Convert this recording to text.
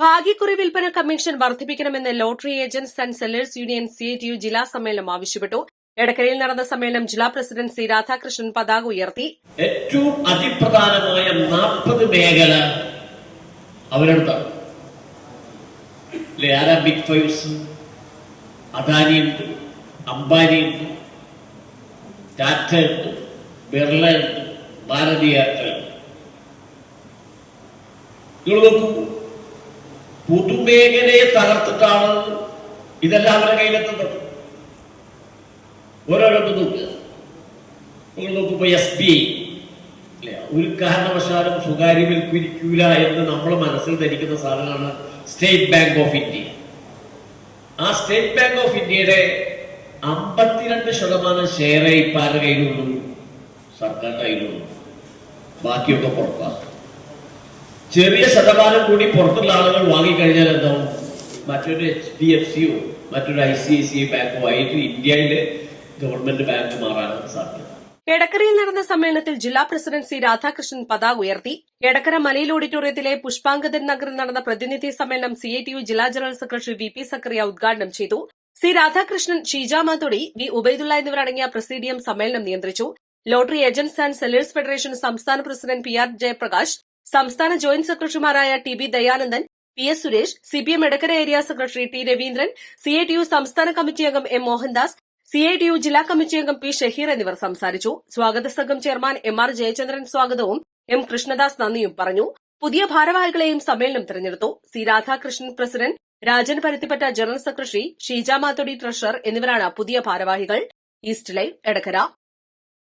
ഭാഗ്യക്കുറി വിൽപ്പന commission വർദ്ധിപ്പിക്കണമെന്ന് lottery agents and sellers union C T U ജില്ലാ സമ്മേളനം ആവശ്യപ്പെട്ടു. എടക്കരയിൽ നടന്ന സമ്മേളനം ജില്ലാ പ്രസിഡന്റ് സി രാധാകൃഷ്ണൻ പതാക ഉയർത്തി. ഏറ്റവും അതിപ്രധാനമായ നാൽപ്പത് മേഖല അവരെടുത്താണ് അംബാനിയുണ്ട് ടാറ്റ ഉണ്ട് ബിർള ഉണ്ട് ഭാരതി എയർടെൽ ഉണ്ട്. നിങ്ങൾ നോക്കൂ പൊതുമേഖലയെ തകർത്തിട്ടാണ് ഇതെല്ലാം അവരുടെ കയ്യിലെത്തുന്നത്. ഓരോരോട്ട് നോക്കുക നിങ്ങൾ നോക്കുമ്പോൾ എസ് ബി ഐ ഒരു കാരണവശാലും സ്വകാര്യവൽക്കരിക്കൂല എന്ന് നമ്മൾ മനസ്സിൽ ധരിക്കുന്ന സാധനമാണ് സ്റ്റേറ്റ് ബാങ്ക് ഓഫ് ഇന്ത്യ ആ സ്റ്റേറ്റ് ബാങ്ക് ഓഫ് ഇന്ത്യയുടെ അമ്പത്തിരണ്ട് ശതമാനം ഷെയർ ഇപ്പം ആരുടെ കയ്യിലുള്ളൂ. സർക്കാരിന്റെ കയ്യിലുള്ളൂ. ബാക്കിയൊക്കെ പുറത്താണ് ചെറിയ ശതമാനം കൂടി പുറത്തുള്ള ആളുകൾ വാങ്ങിക്കഴിഞ്ഞാൽ എന്താവും മറ്റൊരു എച്ച് ഡി എഫ് സിയോ മറ്റൊരു I C I C I ബാങ്കോ ആയിട്ട് ഇന്ത്യയിലെ ഗവൺമെന്റ് ബാങ്ക് മാറാനാണ് സാധ്യത. എടക്കരയിൽ നടന്ന സമ്മേളനത്തിൽ ജില്ലാ പ്രസിഡന്റ് സി രാധാകൃഷ്ണൻ പതാക ഉയർത്തി. എടക്കര മലയിൽ ഓഡിറ്റോറിയത്തിലെ പുഷ്പാങ്കദൻ നഗറിൽ നടന്ന പ്രതിനിധി സമ്മേളനം സി ഐ ടി യു ജില്ലാ general secretary V P Zakariya ഉദ്ഘാടനം ചെയ്തു. സി രാധാകൃഷ്ണൻ ഷീജ വി ഉബൈദുള്ള എന്നിവരടങ്ങിയ പ്രസിഡിയം സമ്മേളനം നിയന്ത്രിച്ചു. Lottery agents and sellers federation സംസ്ഥാന പ്രസിഡന്റ് പി ആർ ജയപ്രകാശ് സംസ്ഥാന ജോയിന്റ് സെക്രട്ടറിമാരായ T B Dayanandan P S Suresh C P M Edakkara area secretary T Raveendran C I T U സംസ്ഥാന committee അംഗം M Mohandas C I T U ജില്ലാ committee അംഗം P Shaheer എന്നിവർ സംസാരിച്ചു. സ്വാഗത സംഘം ചെയർമാൻ എം ആർ ജയചന്ദ്രൻ സ്വാഗതവും എം കൃഷ്ണദാസ് നന്ദിയും പറഞ്ഞു. പുതിയ ഭാരവാഹികളെയും സമ്മേളനം തെരഞ്ഞെടുത്തു. C Radhakrishnan president Rajan Paruthippatta general secretary Sheeja Mathodi treasurer എന്നിവരാണ് പുതിയ ഭാരവാഹികൾ. East live Edakkara.